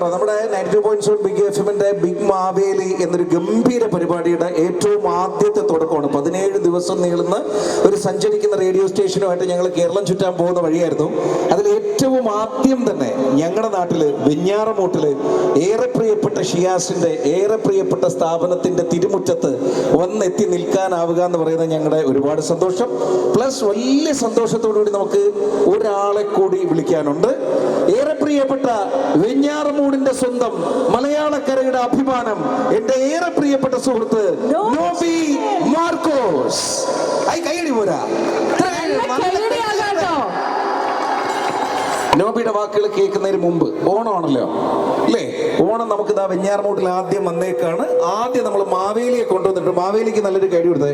കേട്ടോ. നമ്മുടെ ninety point seven big F എമ്മിന്റെ ബിഗ് മാവേലി എന്നൊരു ഗംഭീര പരിപാടിയുടെ ഏറ്റവും ആദ്യത്തെ തുടക്കമാണ്. പതിനേഴ് ദിവസം നീളുന്ന ഒരു സഞ്ചരിക്കുന്ന റേഡിയോ സ്റ്റേഷനുമായിട്ട് ഞങ്ങൾ കേരളം ചുറ്റാൻ പോകുന്ന വഴിയായിരുന്നു. അതിൽ ഏറ്റവും ആദ്യം തന്നെ ഞങ്ങളുടെ നാട്ടിൽ വെഞ്ഞാറമൂട്ടിൽ ഏറെ പ്രിയപ്പെട്ട ഷിയാസിന്റെ ഏറെ പ്രിയപ്പെട്ട സ്ഥാപനത്തിന്റെ തിരുമുറ്റത്ത് വന്നെത്തി നിൽക്കാനാവുക എന്ന് പറയുന്നത് ഞങ്ങളുടെ ഒരുപാട് സന്തോഷം. പ്ലസ് വലിയ സന്തോഷത്തോടുകൂടി നമുക്ക് ഒരാളെ കൂടി വിളിക്കാനുണ്ട്. ഏറെ പ്രിയപ്പെട്ട വെഞ്ഞാറമൂടിന്റെ സ്വന്തം മലയാളക്കരയുടെ അഭിമാനം എന്റെ ഏറെ പ്രിയപ്പെട്ട സുഹൃത്ത് നോബി മാർക്കോസ് ഐ കൈയടി പോരാ ഇത്ര കൈയടി, നല്ല കേട്ടോ നോബിയുടെ വാക്കുകൾ കേൾക്കുന്നതിന് മുമ്പ് ഓണമാണല്ലോ? അല്ലേ? ഓണം നമുക്ക് ഇതാ വെഞ്ഞാറമൂട്ടിൽ ആദ്യം വന്നേക്കാണ്. ആദ്യം നമ്മൾ മാവേലിയെ കൊണ്ടുവന്നിട്ട് മാവേലിക്ക് നല്ലൊരു കഴി കൊടുത്തേ.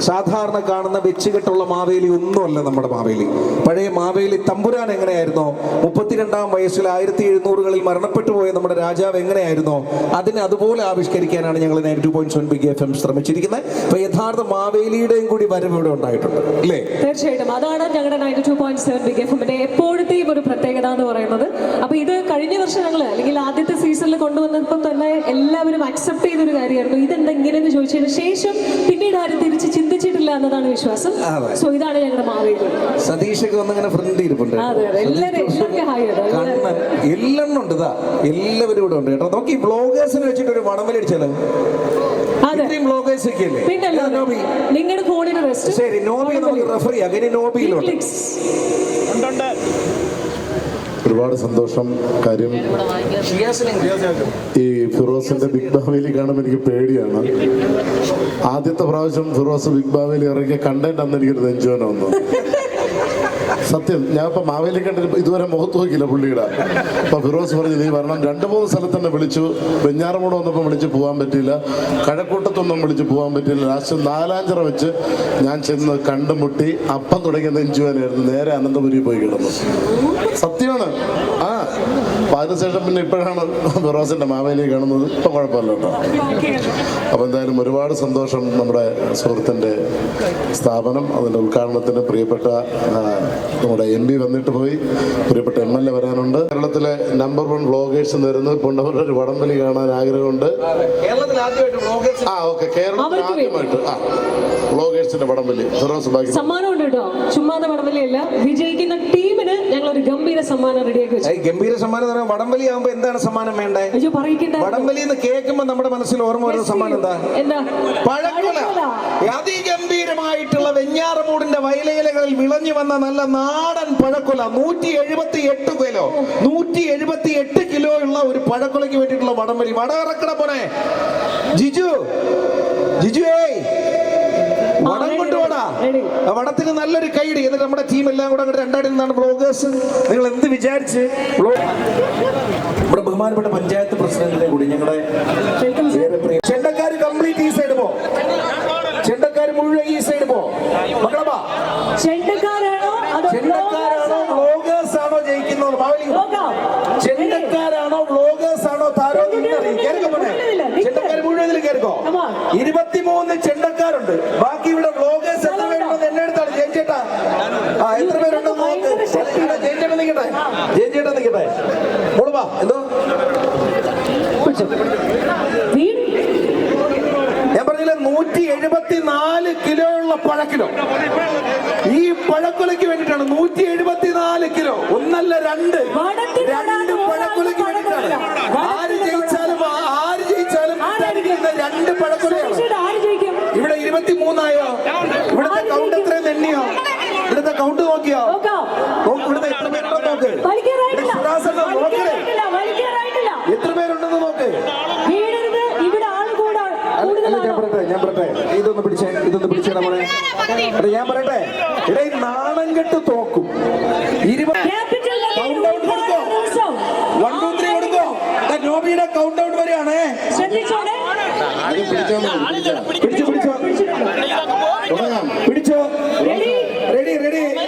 സാധാരണ കാണുന്ന വെച്ചുകെട്ടുള്ള മാവേലി ഒന്നുമല്ല നമ്മുടെ മാവേലി. പഴയ മാവേലി തമ്പുരാൻ എങ്ങനെയായിരുന്നോ? മുപ്പത്തിരണ്ടാം വയസ്സിൽ ആയിരത്തി എഴുന്നൂറുകളിൽ മരണപ്പെട്ടു പോയ നമ്മുടെ രാജാവ് എങ്ങനെയായിരുന്നോ? അതിനെ അതുപോലെ ആവിഷ്കരിക്കാനാണ് ഞങ്ങൾ nine two point seven big F M ശ്രമിച്ചിരിക്കുന്നത്. അപ്പൊ യഥാർത്ഥ മാവേലിയുടെയും കൂടി വരവ് ഇവിടെ ഉണ്ടായിട്ടുണ്ട്. അല്ലേ? തീർച്ചയായിട്ടും. അതാണ് ഞങ്ങളുടെ ninety two point seven big F എമ്മിന്റെ എപ്പോഴത്തെയും ഒരു പ്രത്യേകത എന്ന് പറയുന്നത്. അപ്പൊ ഇത് കഴിഞ്ഞ വർഷം ഞങ്ങൾ അല്ലെങ്കിൽ ആദ്യത്തെ സീസണിൽ കൊണ്ടുവന്നപ്പോൾ തന്നെ എല്ലാവരും അക്സെപ്റ്റ് ചെയ്തൊരു കാര്യമായിരുന്നു ഇതെന്താ ഇങ്ങനെയെന്ന് ചോദിച്ചതിന് ശേഷം പിന്നീട് ആരും തിരിച്ച് ചിന്തിച്ചിട്ടില്ല എന്നതാണ് വിശ്വാസം. സോ ഇതാണ് ഞങ്ങളുടെ മാവേലി. സതീഷൊക്കെ വന്നിങ്ങനെ ഫ്രണ്ട് ഇരിപ്പുണ്ട്. എല്ലെണ്ണം ഉണ്ട് എല്ലാവരും ഇവിടെ ഉണ്ട് കേട്ടോ. നോക്കി ബ്ലോഗേഴ്സിനെ വെച്ചിട്ട് ഒരു നോബി. നിങ്ങളുടെ ഫോണിന് റെസ്റ്റ് ശരി നോബി നമുക്ക് റെഫർ ചെയ്യാം. ഇനി നോബിയിലുണ്ട് ഒരുപാട് സന്തോഷം കാര്യം ഈ ഫിറോസിന്റെ ബിഗ് ബാവേലി കാണുമ്പോൾ എനിക്ക് പേടിയാണ്. ആദ്യത്തെ പ്രാവശ്യം ഫിറോസ് ബിഗ് ബാവേലി ഇറങ്ങിയ കണ്ടന്റ് അന്ന് എനിക്കൊരു നെഞ്ചോന വന്നു. സത്യം ഞാൻ ഇപ്പൊ മാവേലി കണ്ടിട്ട് ഇതുവരെ മുഖത്ത് നോക്കിയില്ല പുള്ളിയുടെ. അപ്പൊ ഫിറോസ് പറഞ്ഞു നീ വരണം. രണ്ട് മൂന്ന് സ്ഥലത്ത് തന്നെ വിളിച്ചു. വെഞ്ഞാറമൂട് വന്നപ്പോൾ വിളിച്ച് പോകാൻ പറ്റിയില്ല. കഴക്കൂട്ടത്തൊന്നും വിളിച്ച് പോകാൻ പറ്റിയില്ല. ലാസ്റ്റ് നാലാഞ്ചിറ വെച്ച് ഞാൻ ചെന്ന് കണ്ടുമുട്ടി അപ്പം തുടങ്ങിയ നെഞ്ചുവാനായിരുന്നു നേരെ അനന്തപുരി പോയി കിടന്നു. സത്യമാണ്. ആ അപ്പൊ അതിനുശേഷം പിന്നെ ഇപ്പോഴാണ് ഫിറോസിന്റെ മാവേലിയെ കാണുന്നത്. ഇപ്പൊ കുഴപ്പമില്ല കേട്ടോ. അപ്പൊ എന്തായാലും ഒരുപാട് സന്തോഷം നമ്മുടെ സുഹൃത്തിന്റെ സ്ഥാപനം അതിന്റെ ഉദ്ഘാടനത്തിന് പ്രിയപ്പെട്ട നമ്മുടെ എം പി വന്നിട്ട് പോയി. പ്രിയപ്പെട്ട എം എൽ എ വരാനുണ്ട്. കേരളത്തിലെ നമ്പർ വൺ ബ്ലോഗേഴ്സ് വരുന്നത് പൊണ്ടവരുടെ ഒരു വടംവലി കാണാൻ ആഗ്രഹമുണ്ട്. ആ ഓക്കെ. കേരളത്തിൽ ആദ്യമായിട്ട് ആ ബ്ലോഗേഴ്സിന്റെ വടംവലി. ഫിറോസ് ബാക്കി സമ്മാനം ഉണ്ട് കേട്ടോ. ചുമ്മാതെ വടംവലിയല്ല. വിജയിക്കുന്ന ടീമിന് ഞങ്ങൾ ഒരു ഗംഭീര സമ്മാനം റെഡിയാക്കി ഗംഭീര സമ്മാനം പറഞ്ഞാൽ വടംവലി ആകുമ്പോ എന്താണ് സമ്മാനം വേണ്ടേ? വടംവലി എന്ന് കേൾക്കുമ്പോ നമ്മുടെ മനസ്സിൽ ഓർമ്മ വരുന്ന സമ്മാനം എന്താ? എന്താ? പഴക്കുല. അതിഗംഭീരമായിട്ടുള്ള വെഞ്ഞാറമൂടിന്റെ വയലേലകളിൽ വിളഞ്ഞു വന്ന നല്ല നാടൻ പഴക്കുല. നൂറ്റി എഴുപത്തി എട്ട് കിലോ. നൂറ്റി എഴുപത്തി എട്ട് കിലോ ഉള്ള ഒരു പഴക്കുലയ്ക്ക് വേണ്ടിയിട്ടുള്ള വടംവലി. വട ഇറക്കണ പോനെ. ജിജു. ജിജു ഏയ്. വടം കൊണ്ടുപോടാ. വടത്തിന് നല്ലൊരു കൈയിടി. എന്നിട്ട് നമ്മുടെ ടീം എല്ലാം കൂടെ അങ്ങോട്ട് രണ്ടാടി നിന്നാണ് ബ്ലോഗേഴ്സ് നിങ്ങൾ എന്ത് വിചാരിച്ച്? നമ്മുടെ ബഹുമാനപ്പെട്ട പഞ്ചായത്ത് പ്രസിഡന്റിനെ കൂടി ഞങ്ങളുടെ ഏറെ ചെണ്ടക്കാര് കംപ്ലീറ്റ് ഈ സൈഡ് പോ. ചെണ്ടക്കാര് മുഴുവൻ ഈ സൈഡ് പോ. മക്കളപ്പാ. ചെണ്ടക്കാരാണോ ചെണ്ടക്കാരാണോ വ്ളോഗേഴ്സ് ആണോ ജയിക്കുന്നത്. ചെണ്ടക്കാരാണോ ബ്ലോഗേഴ്സ് ആണോ താരോ എന്നറിയും ചെണ്ടക്കാർ കേൾക്കോ ഇരുപത്തിമൂന്ന് ചെണ്ടക്കാരുണ്ട്. ബാക്കി ഇവിടെ വ്ളോഗേഴ്സ് എത്ര പേരുണ്ടെന്ന് എന്നെ അടുത്താണ് ജയിച്ചേട്ടാ ആ എത്ര പേരുണ്ടെന്ന് ജയിച്ചേട്ടൻ നിൽക്കട്ടെ ജയിച്ചേട്ടൻ നിൽക്കട്ടെ മോളുവാ എന്തോ? ഞാൻ പറഞ്ഞില്ല നൂറ്റി എഴുപത്തി നാല് കിലോ ഉള്ള പഴക്കിലോ. ഈ പഴക്കുലയ്ക്ക് വേണ്ടിയിട്ടാണ് നൂറ്റി കിലോ. ഒന്നല്ല രണ്ട്. രണ്ട് പഴക്കുലയ്ക്ക് വേണ്ടിട്ടാണ് വേണ്ടിയിട്ടാണ്. ആര് രണ്ട് പഴക്കൊലയാണ്. ഇവിടെ ഇരുപത്തി മൂന്നായോ ഇവിടുത്തെ കൗണ്ട് എത്രയും എണ്ണിയോ? ഇവിടുത്തെ കൗണ്ട് നോക്കിയോ? നോക്കാം. ഇവിടുത്തെ എത്ര പേരുണ്ടോ നോക്ക്. എത്ര പേരുണ്ടെന്ന് നോക്ക്. അല്ല ഞാൻ പറട്ടെ പറയട്ടെ ഞാൻ പറയട്ടെ. ഇതൊന്ന് പിടിച്ചേ ഇതൊന്ന് പിടിച്ചേ നമ്മളെ. എടാ ഞാൻ പറയട്ടെ. ഇവിടെ ഈ നാണം കെട്ട് തോക്കും. ഇരുപത് കൗണ്ട് ഔട്ട് കൊടുക്കോ വൺ ടു ത്രീ കൊടുക്കോ നോബിയുടെ കൗണ്ട് ഔട്ട് വരെയാണേ. ശ്രദ്ധിച്ചോടെ. പിടിച്ചോ പിടിച്ചോ തുടങ്ങാം. പിടിച്ചോ? റെഡി. റെഡി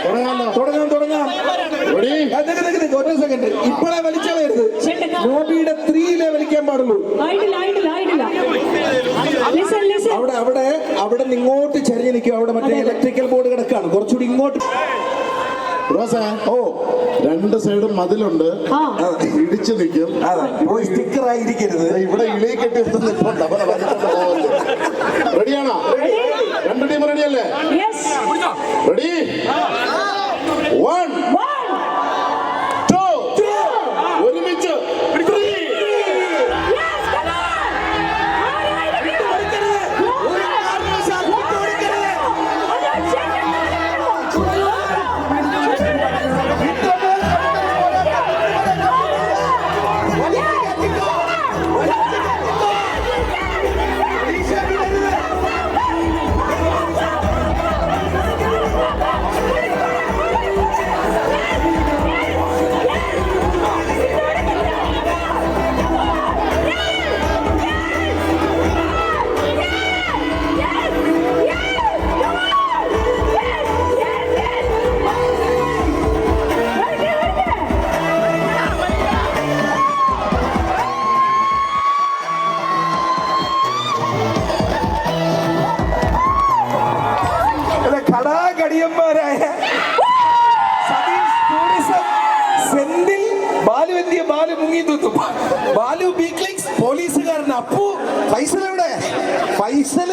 തുടങ്ങാം. തുടങ്ങാം ഒറ്റ സെക്കൻഡ്. ഇപ്പോഴേ വലിച്ചളയരുത് ത്രീയിലേ വലിക്കാൻ പാടുള്ളൂ. അവിടെ അവിടെ അവിടെ നിങ്ങോട്ട് ഇങ്ങോട്ട് ചെറിയ നിൽക്കും. അവിടെ മറ്റേ ഇലക്ട്രിക്കൽ ബോർഡ് കിടക്കാണ്. കുറച്ചുകൂടി ഇങ്ങോട്ട് റോസേ ഓ രണ്ട് സൈഡും മതിലുണ്ട്. ഇടിച്ചു നിൽക്കും. സ്റ്റിക്കർ ആയിരിക്കരുത്. ഇവിടെ ഇളി കെട്ടി നിൽപ്പുണ്ട് അവരെ പോകരുത്. റെഡിയാണോ രണ്ട് ടീം റെഡിയല്ലേ റെഡി സെന്തിൽ ബാലു എത്തിയ ബാലു മുങ്ങി തൂത്തു ബാലു ബീക്ലിക്സ് പോലീസുകാരൻ അപ്പു. ഫൈസൽ എവിടെ? ഫൈസൽ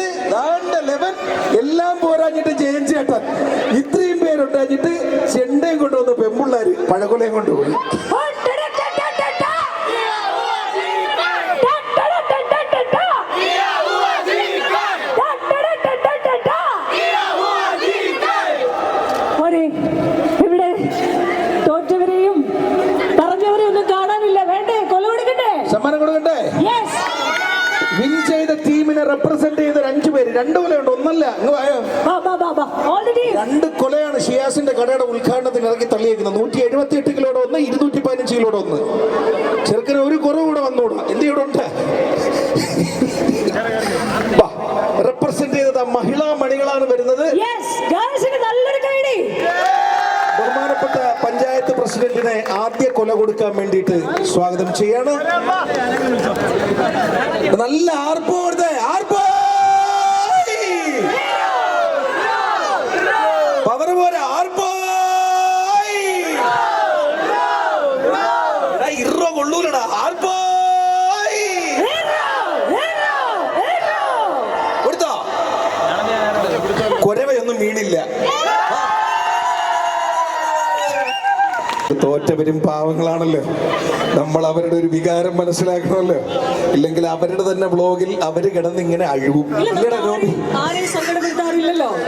ലെവൻ. എല്ലാം പോരാഞ്ഞിട്ട് ജയൻ ചേട്ടൻ. ഇത്രയും പേരുണ്ടാഞ്ഞിട്ട് ചെണ്ടയും കൊണ്ടുവന്ന പെമ്പിള്ളാര് പഴകൊലയും കൊണ്ടുപോയി മോനെ ഇവിടെ തോറ്റവരെയും പറഞ്ഞവരെയും ഒന്നും കാണാനില്ല വേണ്ടേ കൊല കൊടുക്കണ്ടേ സമ്മാനം കൊടുക്കണ്ടേ യെസ് വിൻ ചെയ്ത ടീമിനെ റെപ്രസെന്റ് ചെയ്ത ഒരു അഞ്ചു പേര് രണ്ടു കൊലയുണ്ട്. ഒന്നല്ല അങ്ങ് വായോ? ഓൾറെഡി രണ്ട് കൊലയാണ് ഷിയാസിന്റെ കടയുടെ ഉദ്ഘാടനത്തിന് ഇറക്കി തള്ളിയേക്കുന്നത്. നൂറ്റി എഴുപത്തി എട്ട് കിലോടെ ഒന്ന് ഇരുന്നൂറ്റി പതിനഞ്ച് കിലോടെ ഒന്ന്. ചെറുക്കന് ഒരു കുറവ് കൂടെ വന്നൂടാ. എന്ത് ഇവിടെ ഉണ്ട് റെപ്രസെന്റ് ചെയ്തത് മഹിളാ മണികളാണ് വരുന്നത്. നല്ലൊരു കൈഡി. ബഹുമാനപ്പെട്ട പഞ്ചായത്ത് പ്രസിഡന്റിനെ ആദ്യ കൊല കൊടുക്കാൻ വേണ്ടിയിട്ട് സ്വാഗതം ചെയ്യാണ്. നല്ല ആർപ്പോ ആർപ്പോ. കൊരവയൊന്നും വീണില്ല തോറ്റവരും പാവങ്ങളാണല്ലോ. നമ്മൾ അവരുടെ ഒരു വികാരം മനസ്സിലാക്കണമല്ലോ. ഇല്ലെങ്കിൽ അവരുടെ തന്നെ ബ്ലോഗിൽ അവർ കിടന്ന് ഇങ്ങനെ അഴിവും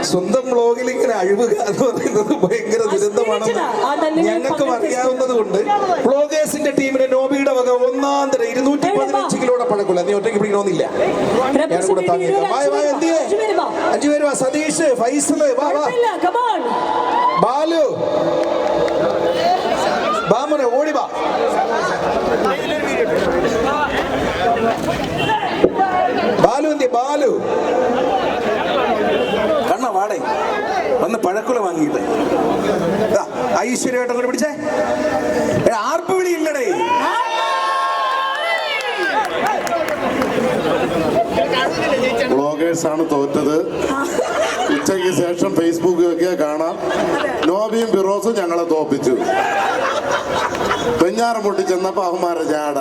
സ്വന്തം ബ്ലോഗിൽ ഇങ്ങനെ അഴിവുക എന്ന് പറയുന്നത് ഭയങ്കര ദുരന്തമാണെന്ന് ഞങ്ങൾക്കും അറിയാവുന്നത് കൊണ്ട് ബ്ലോഗേഴ്സിന്റെ ടീമിന് നോബിയുടെ വക ഒന്നാം തരം ഇരുന്നൂറ്റി പതിനഞ്ച് പഴക്കമില്ല നീ ഒറ്റയ്ക്ക് പിടിക്കണമെന്നില്ല. ഞാൻ കൂടെ താങ്ങിയേക്കാം വായ വായ എന്തിയേ? അഞ്ചു പേര് വാ. സതീഷ് ഫൈസൽ വാ വാ. ബാലു. ബാമനെ ഓടി വാ. ബാലു എന്തി ബാലു. കണ്ണ വാടേ. വന്ന് പഴക്കുല വാങ്ങിയിട്ട്. ഐശ്വര്യമായിട്ട് അങ്ങോട്ട് പിടിച്ചേ. ബ്ലോഗേഴ്സ് ആണ് തോറ്റത്. ഉച്ചയ്ക്ക് ശേഷം ഫേസ്ബുക്കിലൊക്കെ കാണാം. നോബിയും ഫിറോസും ഞങ്ങളെ തോപ്പിച്ചു. പെഞ്ഞാറം പൊട്ടി ചെന്നപ്പോ അവന്മാരെ ജാട.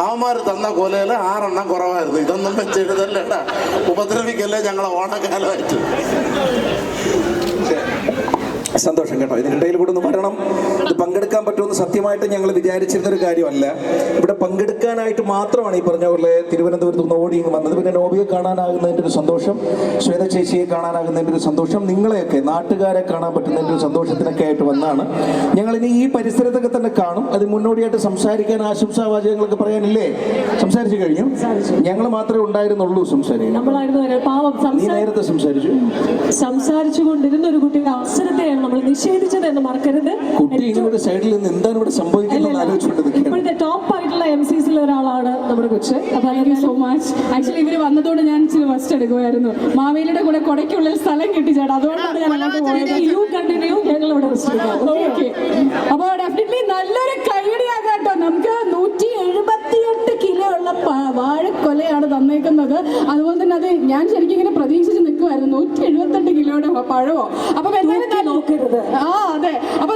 അവന്മാര് തന്ന കൊലയിൽ ആറെണ്ണം കുറവായിരുന്നു. ഇതൊന്നും വെച്ചെഴുതല്ലേടാ ഉപദ്രവിക്കല്ലേ ഞങ്ങളെ ഓണക്കാലമായിട്ട്? സന്തോഷം കേട്ടോ. ഇതിനിടയിൽ കൂടെ ഒന്ന് വരണം. പറ്റുമെന്ന് സത്യമായിട്ട് ഞങ്ങൾ വിചാരിച്ചിരുന്ന ഒരു കാര്യമല്ല. ഇവിടെ പങ്കെടുക്കാനായിട്ട് മാത്രമാണ് ഈ പറഞ്ഞ പോലെ തിരുവനന്തപുരത്ത് നിന്ന് ഓടി വന്നത്. പിന്നെ നോബിയെ കാണാനാകുന്നതിന്റെ ഒരു സന്തോഷം ശ്വേത ചേച്ചിയെ കാണാനാകുന്നതിന്റെ ഒരു സന്തോഷം നിങ്ങളെയൊക്കെ നാട്ടുകാരെ കാണാൻ പറ്റുന്നതിന്റെ ഒരു സന്തോഷത്തിനൊക്കെ ആയിട്ട് വന്നാണ്. ഞങ്ങൾ ഇനി ഈ പരിസരത്തൊക്കെ തന്നെ കാണും. അത് മുന്നോടിയായിട്ട് സംസാരിക്കാൻ ആശംസാവാചകങ്ങളൊക്കെ പറയാനില്ലേ? സംസാരിച്ചു കഴിഞ്ഞു. ഞങ്ങൾ മാത്രമേ ഉണ്ടായിരുന്നുള്ളൂ സംസാരിക്കാൻ. നീ സംസാരിച്ചു നേരത്തെ സംസാരിച്ചു. സംസാരിച്ചു കൊണ്ടിരുന്ന ഒരു കുട്ടിയുടെ അവസരത്തെയാണ് നമ്മൾ നിഷേധിച്ചത് എന്ന് മറക്കരുത്. കുട്ടി ഇങ്ങനെ സൈഡിൽ നിന്ന് എന്താണ് ഇവിടെ സംഭവിക്കുന്നത് ആലോചിച്ചുകൊണ്ട് ഇപ്പോഴത്തെ ടോപ്പ് ആയിട്ടുള്ള എം സിസിൽ ഒരാളാണ് നമ്മുടെ കൊച്ച്. അപ്പൊ thank you so much actually ഇവർ വന്നതുകൊണ്ട് ഞാൻ ഇച്ചിരി റെസ്റ്റ് എടുക്കുമായിരുന്നു. മാവേലിയുടെ കൂടെ കൊടയ്ക്കുള്ളിൽ സ്ഥലം കിട്ടി ചേട്ടാ. അതുകൊണ്ടാണ് ഞാൻ അങ്ങോട്ട് പോയത്. യു കണ്ടിന്യൂ ഞങ്ങൾ ഇവിടെ ഓക്കെ അപ്പോൾ ഡെഫിനറ്റ്ലി നല്ലൊരു കൈയടിയാകാം കേട്ടോ. നമുക്ക് നൂറ്റി എഴുപത്തിയെട്ട് കിലോ ഉള്ള വാഴക്കൊലയാണ് തന്നേക്കുന്നത്. അതുപോലെ തന്നെ അത് ഞാൻ ശരിക്കും ഇങ്ങനെ പ്രതീക്ഷിച്ച് നിൽക്കുമായിരുന്നു. നൂറ്റി എഴുപത്തെട്ട് കിലോയുടെ പഴമോ? അപ്പം എന്തായാലും നോക്കരുത്. ആ അതെ. അപ്പൊ